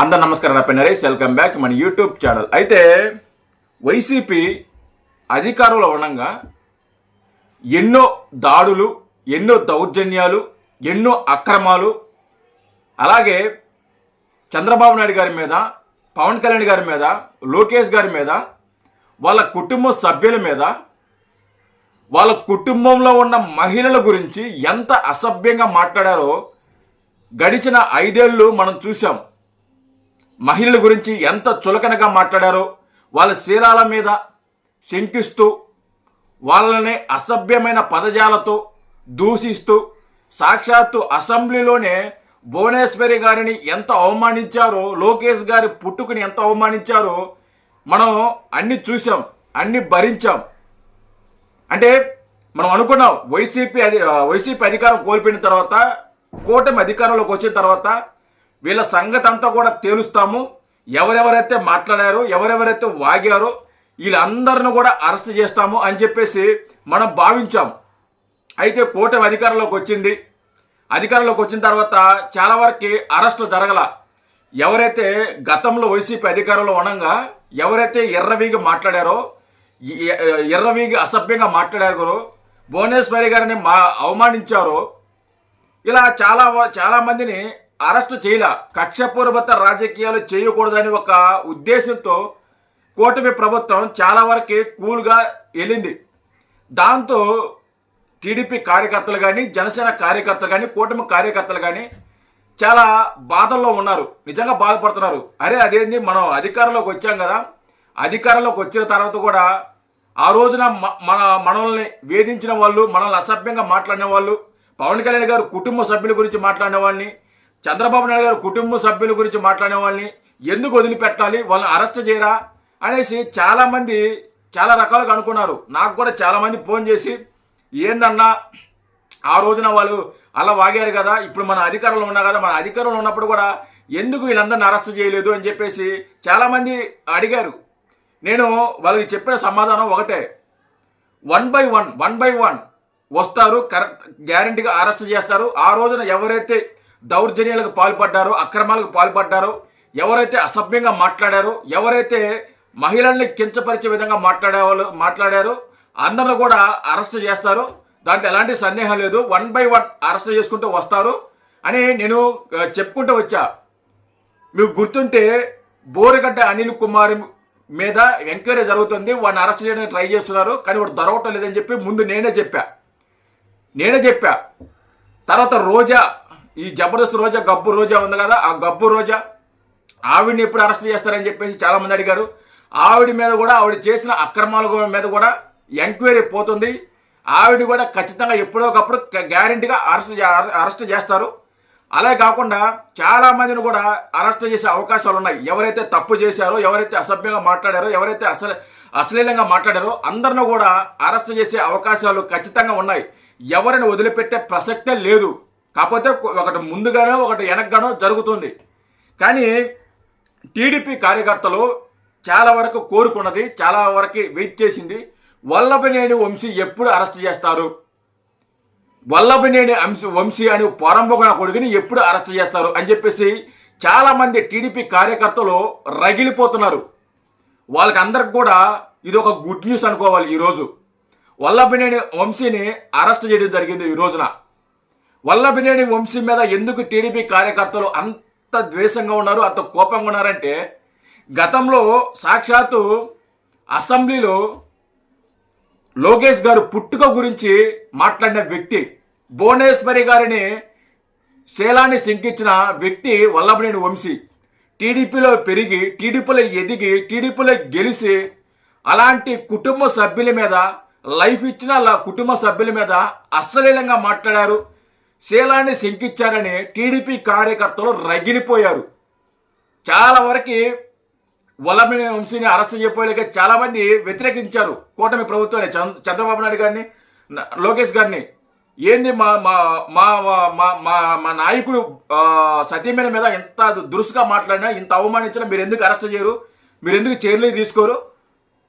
అందరు నమస్కారం నా నరేష్. వెల్కమ్ బ్యాక్ మన యూట్యూబ్ ఛానల్. అయితే వైసీపీ అధికారంలో ఉండగా ఎన్నో దాడులు ఎన్నో దౌర్జన్యాలు ఎన్నో అక్రమాలు అలాగే చంద్రబాబు నాయుడు గారి మీద పవన్ కళ్యాణ్ గారి మీద లోకేష్ గారి మీద వాళ్ళ కుటుంబ సభ్యుల మీద వాళ్ళ కుటుంబంలో ఉన్న మహిళల గురించి ఎంత అసభ్యంగా మాట్లాడారో గడిచిన ఐదేళ్ళు మనం చూసాం మహిళల గురించి ఎంత చులకనగా మాట్లాడారో వాళ్ళ శీలాల మీద శంకిస్తూ వాళ్ళని అసభ్యమైన పదజాలతో దూషిస్తూ సాక్షాత్తు అసెంబ్లీలోనే భువనేశ్వరి గారిని ఎంత అవమానించారో లోకేష్ గారి పుట్టుకుని ఎంత అవమానించారో మనం అన్ని చూసాం అన్ని భరించాం. అంటే మనం అనుకున్నాం వైసీపీ అధి వైసీపీ అధికారం కోల్పోయిన తర్వాత కూటమి అధికారంలోకి వచ్చిన తర్వాత వీళ్ళ సంగతి అంతా కూడా తేలుస్తాము. ఎవరెవరైతే మాట్లాడారో ఎవరెవరైతే వాగారో వీళ్ళందరిని కూడా అరెస్ట్ చేస్తాము అని చెప్పేసి మనం భావించాం అయితే కూటమి అధికారంలోకి వచ్చింది. అధికారంలోకి వచ్చిన తర్వాత చాలా వరకు అరెస్టులు జరగల. ఎవరైతే గతంలో వైసీపీ అధికారంలో ఉండగా ఎవరైతే ఎర్రవీగి మాట్లాడారో ఎర్రవీగి అసభ్యంగా మాట్లాడారో భువనేశ్వరి గారిని మా అవమానించారో ఇలా చాలా వ- చాలా మందిని అరెస్ట్ చేయల. కక్షపూర్వత రాజకీయాలు చేయకూడదని ఒక ఉద్దేశంతో కూటమి ప్రభుత్వం చాలా వరకు కూల్గా వెళ్ళింది. దాంతో టీడీపీ కార్యకర్తలు కానీ జనసేన కార్యకర్తలు కానీ కూటమి కార్యకర్తలు కానీ చాలా బాధల్లో ఉన్నారు. నిజంగా బాధపడుతున్నారు. అరే అదేంది? మనం అధికారంలోకి వచ్చాం కదా. అధికారంలోకి వచ్చిన తర్వాత కూడా ఆ రోజున మన మనల్ని వేధించిన వాళ్ళు మనల్ని అసభ్యంగా మాట్లాడిన వాళ్ళు పవన్ కళ్యాణ్ గారు కుటుంబ సభ్యుల గురించి మాట్లాడిన వాళ్ళని చంద్రబాబు నాయుడు గారు కుటుంబ సభ్యుల గురించి మాట్లాడే వాళ్ళని ఎందుకు వదిలిపెట్టాలి? వాళ్ళని అరెస్ట్ చేయరా? అనేసి చాలామంది చాలా రకాలుగా అనుకున్నారు. నాకు కూడా చాలామంది ఫోన్ చేసి ఏందన్నా ఆ రోజున వాళ్ళు అలా వాగారు కదా ఇప్పుడు మన అధికారంలో ఉన్నా కదా మన అధికారంలో ఉన్నప్పుడు కూడా ఎందుకు వీళ్ళందరిని అరెస్ట్ చేయలేదు? అని చెప్పేసి చాలామంది అడిగారు. నేను వాళ్ళకి చెప్పిన సమాధానం ఒకటే. One by one one by one వస్తారు కరెక్ట్ గ్యారంటీగా అరెస్ట్ చేస్తారు. ఆ రోజున ఎవరైతే దౌర్జన్యాలకు పాల్పడ్డారో అక్రమాలకు పాల్పడ్డారో ఎవరైతే అసభ్యంగా మాట్లాడారో ఎవరైతే మహిళల్ని కించపరిచే విధంగా మాట్లాడే వాళ్ళు మాట్లాడారో అందరిని కూడా అరెస్ట్ చేస్తారు దాంట్లో ఎలాంటి సందేహం లేదు. వన్ బై వన్ అరెస్ట్ చేసుకుంటూ వస్తారు. అని నేను చెప్పుకుంటూ వచ్చా. మీకు గుర్తుంటే బోరుగడ్డ అనిల్ కుమార్ మీద ఎంక్వైరీ జరుగుతుంది. వాడిని అరెస్ట్ చేయడానికి ట్రై చేస్తున్నారు. కానీ వాడు దొరకటం లేదని చెప్పి ముందు నేనే చెప్పా. నేనే చెప్పా. తర్వాత రోజా ఈ జబర్దస్త్ రోజా గబ్బు రోజా ఉంది కదా ఆ గబ్బు రోజా ఆవిడని ఎప్పుడు అరెస్ట్ చేస్తారని చెప్పేసి చాలా మంది అడిగారు. ఆవిడ మీద కూడా ఆవిడ చేసిన అక్రమాల మీద కూడా ఎంక్వైరీ పోతుంది. ఆవిడ కూడా ఖచ్చితంగా ఎప్పుడో ఒకప్పుడు గ్యారంటీగా అరెస్ట్ అరెస్ట్ చేస్తారు. అలా కాకుండా చాలా మందిని కూడా అరెస్ట్ చేసే అవకాశాలు ఉన్నాయి. ఎవరైతే తప్పు చేశారో ఎవరైతే అసభ్యంగా మాట్లాడారో ఎవరైతే అసలు అశ్లీలంగా మాట్లాడారో అందరిని కూడా అరెస్ట్ చేసే అవకాశాలు ఖచ్చితంగా ఉన్నాయి. ఎవరిని వదిలిపెట్టే ప్రసక్తే లేదు. కాకపోతే ఒకటి ముందుగానో ఒకటి వెనక్గానో జరుగుతుంది. కానీ టీడీపీ కార్యకర్తలు చాలా వరకు కోరుకున్నది చాలా వరకు వెయిట్ చేసింది వల్లభనేని వంశీ ఎప్పుడు అరెస్ట్ చేస్తారు? వల్లభనేని అంశ వంశీ అని పొరంబొగన కొడుకుని ఎప్పుడు అరెస్ట్ చేస్తారు? అని చెప్పేసి చాలామంది టీడీపీ కార్యకర్తలు రగిలిపోతున్నారు. వాళ్ళకందరికి కూడా ఇది ఒక గుడ్ న్యూస్ అనుకోవాలి ఈరోజు. వల్లభనేని వంశీని అరెస్ట్ చేయడం జరిగింది ఈ రోజున. వల్లభినేని వంశీ మీద ఎందుకు టీడీపీ కార్యకర్తలు అంత ద్వేషంగా ఉన్నారు అంత కోపంగా ఉన్నారంటే గతంలో సాక్షాత్తు అసెంబ్లీలో లోకేష్ గారు పుట్టుక గురించి మాట్లాడిన వ్యక్తి భువనేశ్వరి గారిని శీలాన్ని శంకించిన వ్యక్తి వల్లభనేని వంశీ. టీడీపీలో పెరిగి టీడీపీలో ఎదిగి టీడీపీలో గెలిచి అలాంటి కుటుంబ సభ్యుల మీద లైఫ్ ఇచ్చిన కుటుంబ సభ్యుల మీద అశ్లీలంగా మాట్లాడారు. శీలాన్ని శంకించారని టీడీపీ కార్యకర్తలు రగిలిపోయారు. చాలా వరకు వల్లమిని వంశీని అరెస్ట్ చేయలేక చాలామంది వ్యతిరేకించారు. కూటమి ప్రభుత్వాన్ని చంద్రబాబు నాయుడు గారిని లోకేష్ గారిని. ఏంది మా మా మా మా- మా మా నాయకుడు ఆ, మీద ఎంత దురుసుగా మాట్లాడినా ఇంత అవమానించినా మీరు ఎందుకు అరెస్ట్ చేయరు? మీరు ఎందుకు చర్యలు తీసుకోరు?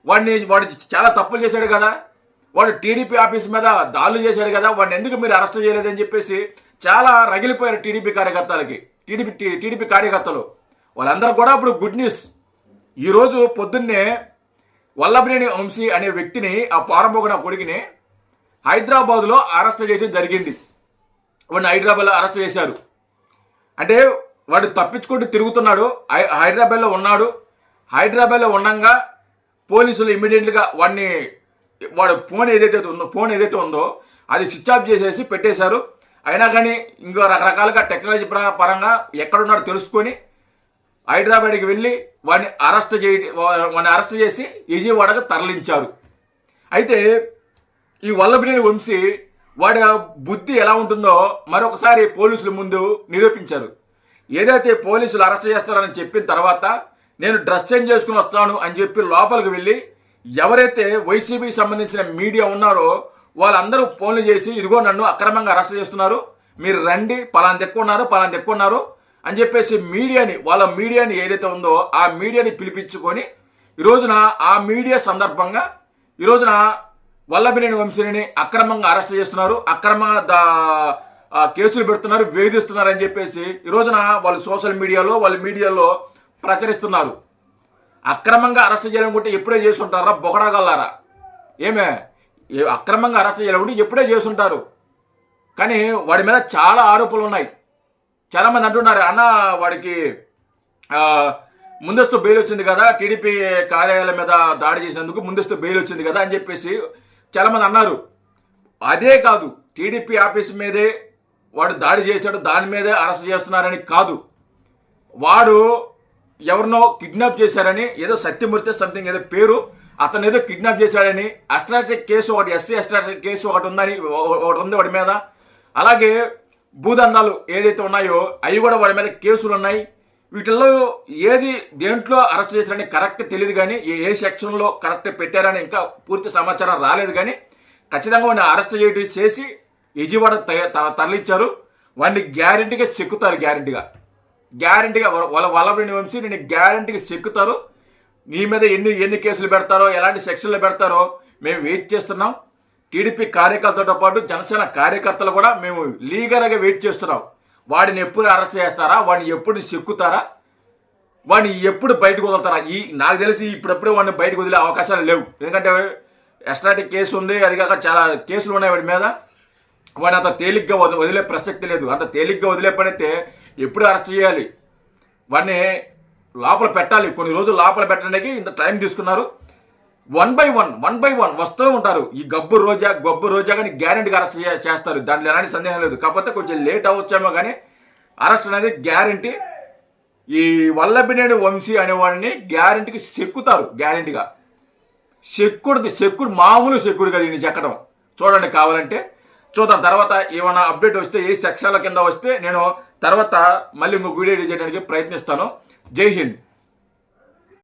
వాడిని వాడు చాలా తప్పులు చేశాడు కదా. వాడు టీడీపీ ఆఫీస్ మీద దాడులు చేశాడు కదా వాడిని ఎందుకు మీరు అరెస్ట్ చేయలేదని చెప్పేసి చాలా రగిలిపోయారు టీడీపీ కార్యకర్తలకి. టీడీపీ టీడీపీ కార్యకర్తలు. వాళ్ళందరూ కూడా ఇప్పుడు గుడ్ న్యూస్ ఈరోజు పొద్దున్నే వల్లభనేని వంశీ అనే వ్యక్తిని ఆ పారంభోగన కొడుకుని హైదరాబాద్లో అరెస్ట్ చేయడం జరిగింది. వాడిని హైదరాబాద్లో అరెస్ట్ చేశారు. అంటే వాడు తప్పించుకుంటూ తిరుగుతున్నాడు హై- హైదరాబాద్లో ఉన్నాడు. హైదరాబాద్లో ఉండంగా పోలీసులు ఇమీడియట్గా వాడిని వాడు ఫోన్ ఏదైతే ఉందో ఫోన్ ఏదైతే ఉందో అది స్విచ్ ఆఫ్ చేసేసి పెట్టేశారు. అయినా కానీ ఇంకో రకరకాలుగా టెక్నాలజీ పరంగా ఎక్కడున్నాడో తెలుసుకొని హైదరాబాద్కి వెళ్ళి వాడిని అరెస్ట్ చేయ వాడిని అరెస్ట్ చేసి విజయవాడకు తరలించారు. అయితే ఈ వల్లభనేని వంశీ వాడి బుద్ధి ఎలా ఉంటుందో మరొకసారి పోలీసుల ముందు నిరూపించారు. ఏదైతే పోలీసులు అరెస్ట్ చేస్తారని చెప్పిన తర్వాత నేను డ్రెస్ చేంజ్ చేసుకుని వస్తాను అని చెప్పి లోపలికి వెళ్ళి ఎవరైతే వైసీపీకి సంబంధించిన మీడియా ఉన్నారో వాళ్ళందరూ ఫోన్లు చేసి ఇదిగో నన్ను అక్రమంగా అరెస్ట్ చేస్తున్నారు. మీరు రండి. పలానా ఎక్కున్నారు పలానా తెక్కున్నారు అని చెప్పేసి మీడియాని వాళ్ళ మీడియాని ఏదైతే ఉందో ఆ మీడియాని పిలిపించుకొని ఈ రోజున ఆ మీడియా సందర్భంగా ఈ రోజున వల్లభనేని వంశీని అక్రమంగా అరెస్ట్ చేస్తున్నారు. అక్రమంగా దా- కేసులు పెడుతున్నారు వేధిస్తున్నారు అని చెప్పేసి ఈ రోజున వాళ్ళు సోషల్ మీడియాలో వాళ్ళ మీడియాలో ప్రచురిస్తున్నారు. అక్రమంగా అరెస్ట్ చేయాలనుకుంటే ఎప్పుడే చేస్తుంటారా బొగడగల్లారా? ఏమే? అక్రమంగా అరెస్ట్ చేయాలనుకుంటే ఎప్పుడే చేసుంటారు? కానీ వాడి మీద చాలా ఆరోపణలు ఉన్నాయి. చాలా మంది అంటున్నారు అన్న వాడికి ముందస్తు బెయిల్ వచ్చింది కదా టీడీపీ కార్యాలయం మీద దాడి చేసినందుకు ముందస్తు బెయిల్ వచ్చింది కదా అని చెప్పేసి చాలా మంది అన్నారు. అదే కాదు టీడీపీ ఆఫీస్ మీదే వాడు దాడి చేశాడు దాని మీదే అరెస్ట్ చేస్తున్నారని కాదు. వాడు ఎవరినో కిడ్నాప్ చేశారని ఏదో సత్యమూర్తి సంథింగ్ ఏదో పేరు అతను ఏదో కిడ్నాప్ చేశాడని అస్ట్రాటిక్ కేసు ఒకటి ఎస్సీ అస్ట్రాటిక్ కేసు ఒకటి ఉందని ఒకటి ఉంది వాడి మీద. అలాగే భూదందాలు ఏదైతే ఉన్నాయో అవి కూడా వాడి మీద కేసులు ఉన్నాయి. వీటిల్లో ఏది దేంట్లో అరెస్ట్ చేశారని కరెక్ట్ తెలియదు కానీ ఏ ఏ సెక్షన్లో కరెక్ట్ పెట్టారని ఇంకా పూర్తి సమాచారం రాలేదు కానీ ఖచ్చితంగా వాడిని అరెస్ట్ చేయడం చేసి విజయవాడ తరలిచ్చారు త- తరలించారు. వాడిని గ్యారెంటీగా చెక్కుతారు గ్యారెంటీగా గ్యారెంటీగా వాళ్ళ వల్లభరెడ్డి వంశీ నేను గ్యారెంటీగా చెక్కుతారు. నీ మీద ఎన్ని ఎన్ని కేసులు పెడతారో ఎలాంటి సెక్షన్లు పెడతారో మేము వెయిట్ చేస్తున్నాం. టీడీపీ కార్యకర్తలతో పాటు జనసేన కార్యకర్తలు కూడా మేము లీగల్గా వెయిట్ చేస్తున్నాం. వాడిని ఎప్పుడు అరెస్ట్ చేస్తారా? వాడిని ఎప్పుడు చెక్కుతారా? వాడిని ఎప్పుడు బయటకు వదులుతారా? ఈ నాకు తెలిసి ఇప్పుడప్పుడు వాడిని బయటకు వదిలే అవకాశాలు లేవు. ఎందుకంటే ఎస్ట్రాటిక్ కేసు ఉంది. అది కాక చాలా కేసులు ఉన్నాయి వాడి మీద. వాడిని అంత తేలిగ్గా వదిలే ప్రసక్తి లేదు. అంత తేలిగ్గా వదిలే పడితే ఎప్పుడు అరెస్ట్ చేయాలి? వాడిని లోపల పెట్టాలి. కొన్ని రోజులు లోపల పెట్టడానికి ఇంత టైం తీసుకున్నారు. One by one one by one వస్తూ ఉంటారు. ఈ గబ్బు రోజా గబ్బు రోజా కానీ గ్యారెంటీగా అరెస్ట్ చేస్తారు. దాంట్లో ఎలాంటి సందేహం లేదు. కాకపోతే కొంచెం లేట్ అవ్వచ్చేమో కానీ అరెస్ట్ అనేది గ్యారంటీ. ఈ వల్లభినేని వంశీ అనేవాడిని గ్యారంటీకి చెక్కుతారు గ్యారంటీగా. చెక్కుడు చెక్కుడు మామూలు చెక్కుడు కదా దీన్ని చెక్కడం చూడండి కావాలంటే. చూద్దాం తర్వాత ఏమైనా అప్డేట్ వస్తే ఏ సెక్షన్ల కింద వస్తే నేను తర్వాత మళ్ళీ ఇంకొక వీడియో చేయడానికి ప్రయత్నిస్తాను. జై హింద్.